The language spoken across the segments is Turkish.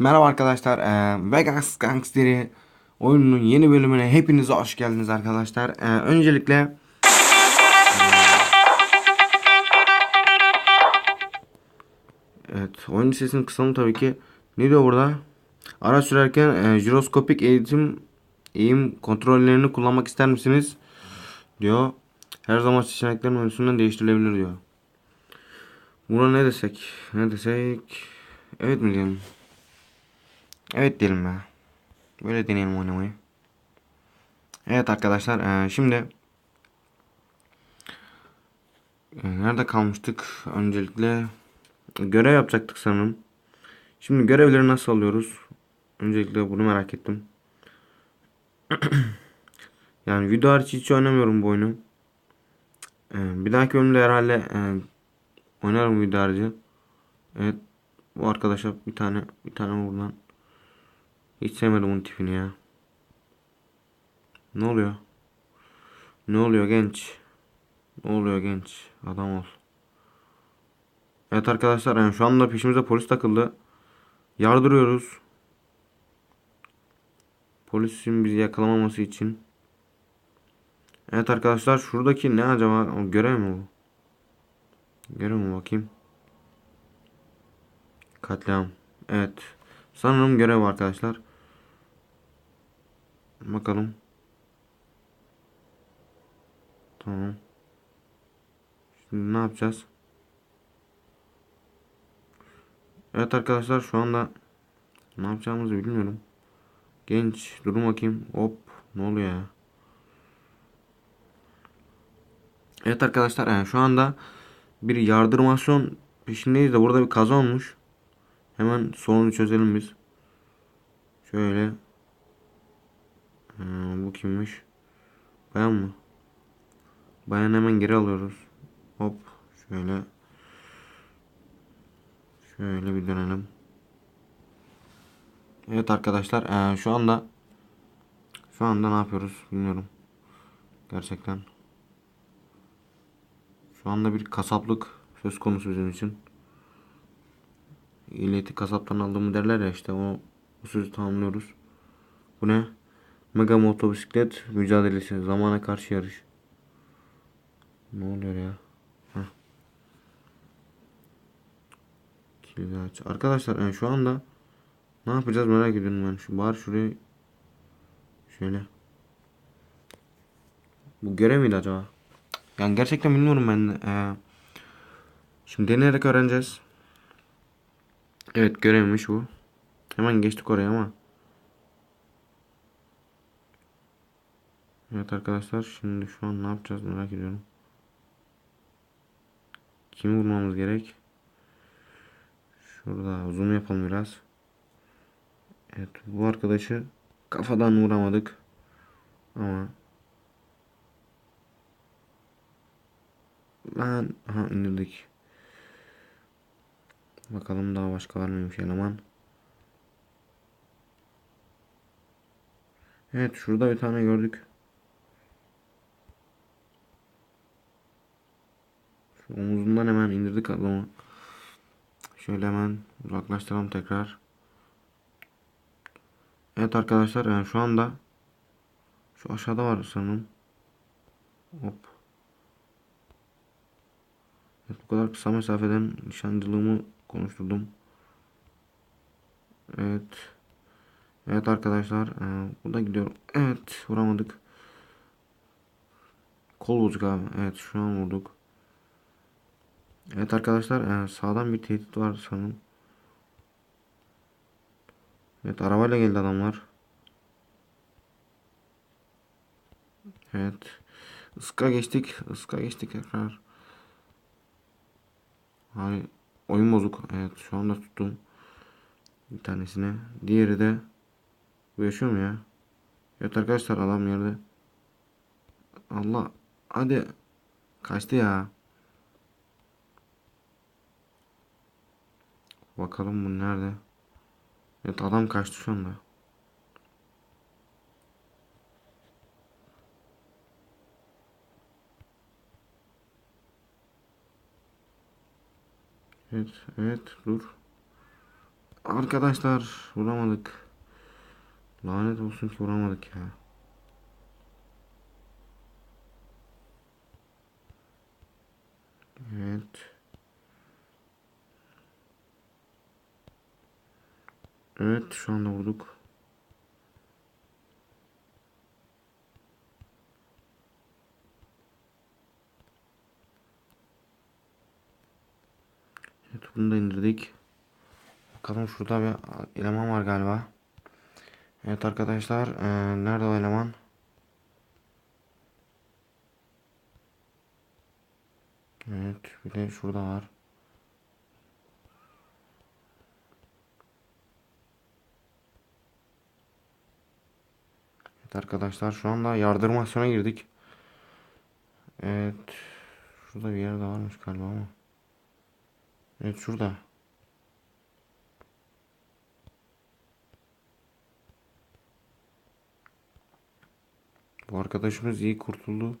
Merhaba arkadaşlar. Vegas Gangster'i oyununun yeni bölümüne hepiniz hoş geldiniz arkadaşlar. Öncelikle Evet, oyun sesini kısalım tabii ki. Ne diyor burada? Araç sürerken jiroskopik eğitim eğim kontrollerini kullanmak ister misiniz? Diyor. Her zaman seçeneklerin menüsünden değiştirilebilir diyor. Buna ne desek? Ne desek? Evet mi diyelim? Evet diyelim be. Böyle deneyelim oynamayı. Evet arkadaşlar e, şimdi e, nerede kalmıştık? Öncelikle görev yapacaktık sanırım. Şimdi görevleri nasıl alıyoruz? Öncelikle bunu merak ettim. yani video hariç hiç oynamıyorum bu oyunu. E, bir dahaki bölümde herhalde e, oynarım video harici. Evet bu arkadaşa bir tane bir tane buradan hiç sevmedim onun tipini ya. Ne oluyor? Ne oluyor genç? Ne oluyor genç? Adam ol. Evet arkadaşlar yani şu anda peşimize polis takıldı. Yardırıyoruz. Polisin bizi yakalamaması için. Evet arkadaşlar şuradaki ne acaba? Görev mi bu? Görev mi bakayım? Katliam. Evet. Sanırım görev arkadaşlar. Bakalım. Tamam. Şimdi ne yapacağız? Evet arkadaşlar şu anda ne yapacağımızı bilmiyorum. Genç durun bakayım. Hop ne oluyor ya? Evet arkadaşlar yani şu anda bir yardırmasyon peşindeyiz de burada bir kaza olmuş. Hemen sorunu çözelim biz. Şöyle. Bu kimmiş? Bayan mı? Bayan hemen geri alıyoruz. Hop. Şöyle. Şöyle bir dönelim. Evet arkadaşlar. Ee, şu anda şu anda ne yapıyoruz bilmiyorum. Gerçekten. Şu anda bir kasaplık söz konusu bizim için. İleti kasaptan aldığımı derler ya işte o, o sözü tamamlıyoruz. Bu ne? Mega motosiklet mücadelesi. Zamana karşı yarış. Ne oluyor ya? Aç. Arkadaşlar yani şu anda ne yapacağız merak ediyorum ben. Şu bar şuraya şöyle. Bu görev miydi acaba? Yani gerçekten bilmiyorum ben. Ee, şimdi deneyerek öğreneceğiz. Evet görevmiş bu. Hemen geçtik oraya ama. Evet arkadaşlar şimdi şu an ne yapacağız merak ediyorum. Kimi vurmamız gerek? Şurada zoom yapalım biraz. Evet bu arkadaşı kafadan vuramadık. Ama Lan aha indirdik. Bakalım daha başka var mıymış eleman. Evet şurada bir tane gördük. Omuzundan hemen indirdik adamı. Şöyle hemen uzaklaştıralım tekrar. Evet arkadaşlar yani şu anda şu aşağıda var sanırım. Hop. Evet, bu kadar kısa mesafeden nişancılığımı konuşturdum. Evet. Evet arkadaşlar. E, burada gidiyorum. Evet vuramadık. Kol bozuk abi. Evet şu an vurduk. Evet arkadaşlar e, sağdan bir tehdit var sanırım. Evet arabayla geldi adamlar. Evet. Iska geçtik. Iska geçtik tekrar. Hani oyun bozuk. Evet şu anda tuttum. Bir tanesine. Diğeri de bu yaşıyor mu ya? Evet arkadaşlar adam yerde. Allah. Hadi. Kaçtı ya. Bakalım bu nerede? Evet adam kaçtı şu anda. Evet, evet dur. Arkadaşlar vuramadık. Lanet olsun ki vuramadık ya. Evet. Evet şu anda vurduk. Evet bunu da indirdik. Bakalım şurada bir eleman var galiba. Evet arkadaşlar eee, nerede o eleman? Evet bir de şurada var. Evet arkadaşlar şu anda yardırmasyona girdik. Evet. Şurada bir yerde varmış galiba ama. Evet şurada. Bu arkadaşımız iyi kurtuldu.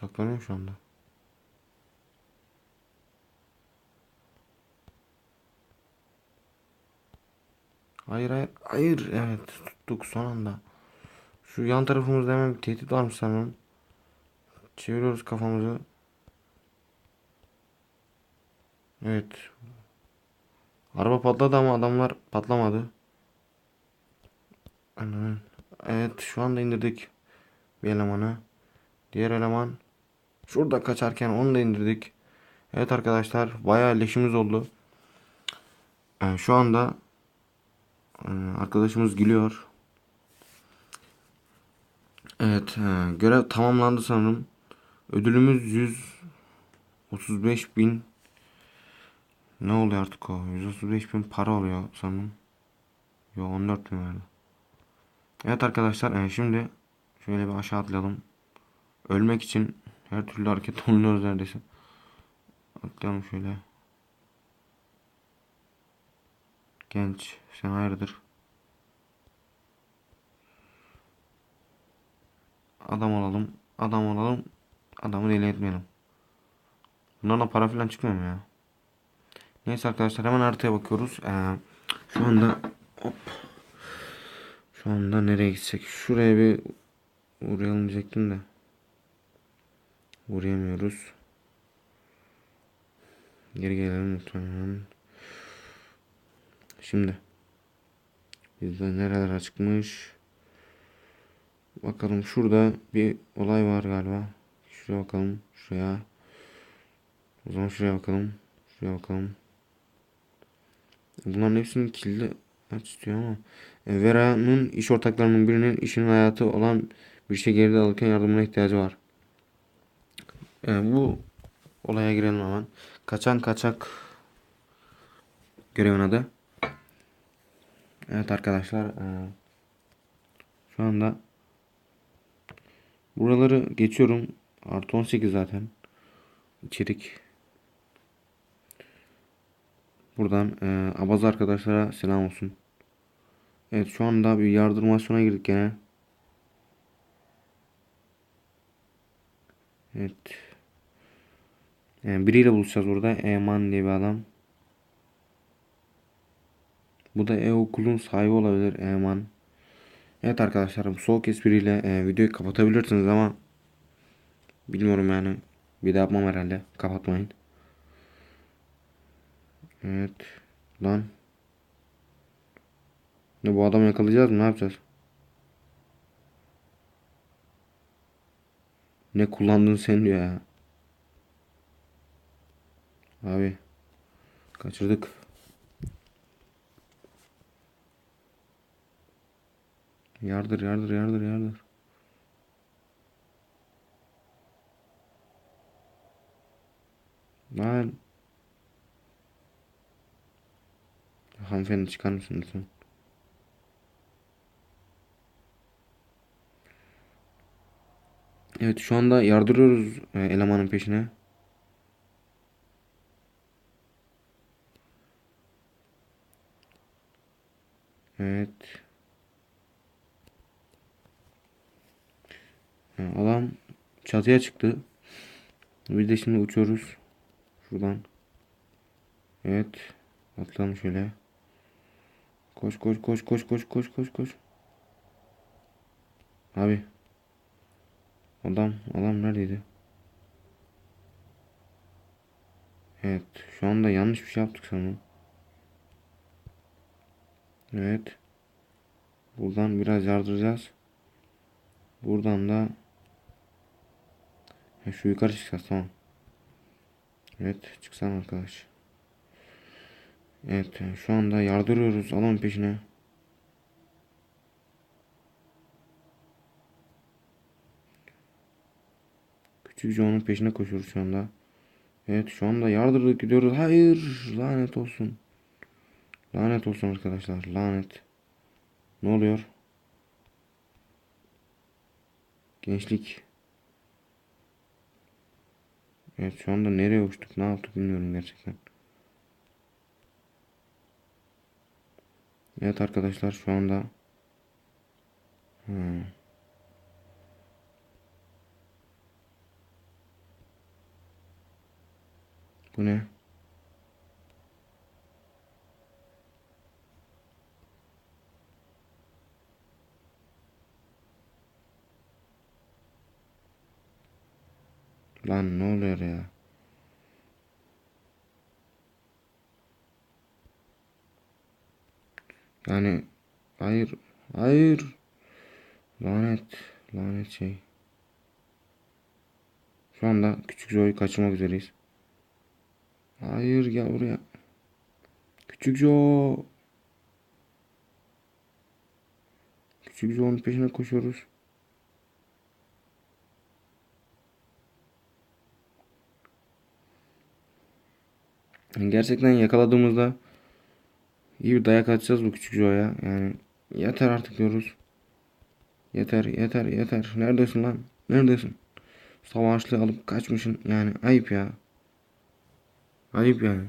Saklanıyor şu anda. Hayır hayır hayır evet tuttuk son anda. Şu yan tarafımızda hemen bir tehdit varmış sanırım. Çeviriyoruz kafamızı. Evet. Araba patladı ama adamlar patlamadı. Evet şu anda indirdik bir elemanı. Diğer eleman şurada kaçarken onu da indirdik. Evet arkadaşlar bayağı leşimiz oldu. Yani şu anda arkadaşımız gülüyor. Evet e, görev tamamlandı sanırım. Ödülümüz 135 bin ne oluyor artık o? 135 bin para oluyor sanırım. Yo 14 bin verdi. Evet arkadaşlar e, şimdi şöyle bir aşağı atlayalım. Ölmek için her türlü hareket oluyoruz neredeyse. Atlayalım şöyle. Genç sen hayırdır? Adam olalım. Adam olalım. Adamı deli etmeyelim. Bundan para falan çıkmıyor mu ya? Neyse arkadaşlar hemen haritaya bakıyoruz. Ee, şu anda hop. Şu anda nereye gitsek? Şuraya bir uğrayalım diyecektim de. Uğrayamıyoruz. Geri gelelim lütfen. Şimdi. Bizde nereler açıkmış? Bakalım şurada bir olay var galiba. Şuraya bakalım. Şuraya. O zaman şuraya bakalım. Şuraya bakalım. Bunların hepsinin kilidi aç istiyor ama. E, Vera'nın iş ortaklarının birinin işinin hayatı olan bir şey geride alırken yardımına ihtiyacı var. E, bu olaya girelim hemen. Kaçan kaçak görevin adı. Evet arkadaşlar. e, şu anda buraları geçiyorum. Artı 18 zaten. İçerik. Buradan e, Abaz arkadaşlara selam olsun. Evet şu anda bir yardırmasyona girdik gene. Evet. Yani biriyle buluşacağız burada. Eman diye bir adam. Bu da e-okulun sahibi olabilir Eman. Evet arkadaşlar bu soğuk espriyle e, videoyu kapatabilirsiniz ama bilmiyorum yani. Bir daha yapmam herhalde. Kapatmayın. Evet. Lan. Ne bu adamı yakalayacağız mı? Ne yapacağız? Ne kullandın sen diyor ya. Abi. Kaçırdık. Yardır yardır yardır yardır. Lan. Hanımefendi çıkar mısın lütfen? Evet şu anda yardırıyoruz e, elemanın peşine. Evet. Adam çatıya çıktı. Biz de şimdi uçuyoruz. Şuradan. Evet. Atlayalım şöyle. Koş koş koş koş koş koş koş koş. Abi. Adam adam neredeydi? Evet şu anda yanlış bir şey yaptık sanırım. Evet. Buradan biraz yardıracağız. Buradan da Ha, şu yukarı çıkacağız tamam. Evet çıksan arkadaş. Evet şu anda yardırıyoruz alan peşine. Küçük John'un peşine koşuyoruz şu anda. Evet şu anda yardırdık gidiyoruz. Hayır lanet olsun. Lanet olsun arkadaşlar lanet. Ne oluyor? Gençlik. Evet şu anda nereye uçtuk ne yaptık bilmiyorum gerçekten. Evet arkadaşlar şu anda hmm. Bu ne? Lan ne oluyor ya? Yani hayır hayır lanet lanet şey. Şu anda küçük Joe'yu kaçırmak üzereyiz. Hayır gel buraya. Küçük Joe. Küçük Joe'nun peşine koşuyoruz. Gerçekten yakaladığımızda iyi bir dayak atacağız bu küçük Joe'ya. Yani yeter artık diyoruz. Yeter yeter yeter. Neredesin lan? Neredesin? Savaşlı alıp kaçmışsın. Yani ayıp ya. Ayıp yani.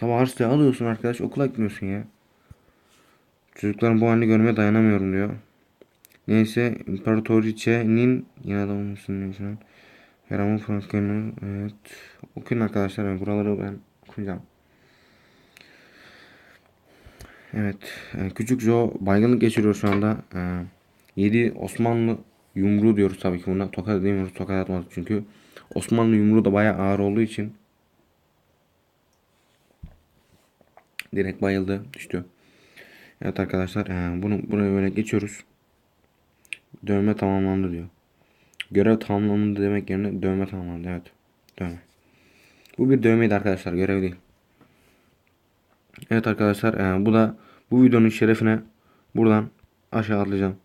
Harçlığı alıyorsun arkadaş okula gitmiyorsun ya. Çocukların bu halini görmeye dayanamıyorum diyor. Neyse İmparatoriçe'nin yine adamımsın neyse. Yaramın Fransken'in evet. Okuyun arkadaşlar ben buraları ben okuyacağım. Evet. e, Küçük Joe baygınlık geçiriyor şu anda. 7 Osmanlı yumruğu diyoruz tabii ki buna. Tokat demiyoruz. Tokat atmadık çünkü. Osmanlı yumruğu da bayağı ağır olduğu için. Direkt bayıldı. Düştü. Evet arkadaşlar e, bunu buraya böyle geçiyoruz. Dövme tamamlandı diyor. Görev tamamlandı demek yerine dövme tamamlandı. Evet. Dövme. Bu bir dövmeydi arkadaşlar. Görev değil. Evet arkadaşlar e, bu da bu videonun şerefine buradan aşağı atlayacağım.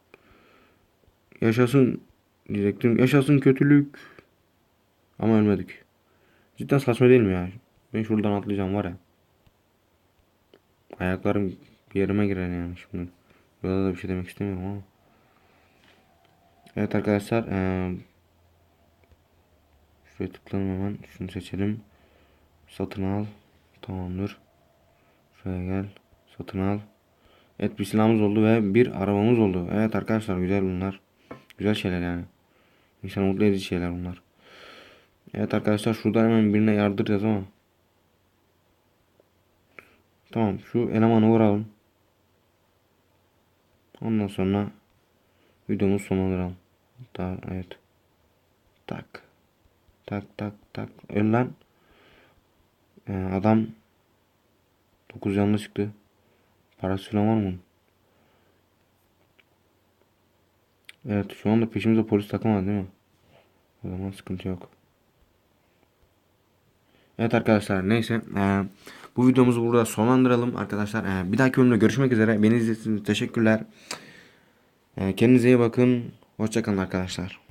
Yaşasın diyecektim. Yaşasın kötülük. Ama ölmedik. Cidden saçma değil mi ya? Ben şuradan atlayacağım var ya. Ayaklarım yerime girer yani şimdi. Burada da bir şey demek istemiyorum ama. Evet arkadaşlar. Ee, şuraya tıklayalım hemen. Şunu seçelim. Satın al. Tamamdır. Şuraya gel. Satın al. Evet bir silahımız oldu ve bir arabamız oldu. Evet arkadaşlar güzel bunlar. Güzel şeyler yani. İnsanı mutlu edici şeyler bunlar. Evet arkadaşlar şurada hemen birine yardıracağız ama. Tamam şu elemanı vuralım. Ondan sonra videomuzu sonlandıralım. Daha evet. Tak. Tak tak tak. Öl lan. Ee, adam 9 yanlı çıktı. Parası var mı? Evet şu anda peşimize polis takılmadı değil mi? O zaman sıkıntı yok. Evet arkadaşlar neyse. Ee, bu videomuzu burada sonlandıralım arkadaşlar. Ee, bir dahaki bölümde görüşmek üzere. Beni izlediğiniz için teşekkürler. Ee, kendinize iyi bakın. Hoşçakalın arkadaşlar.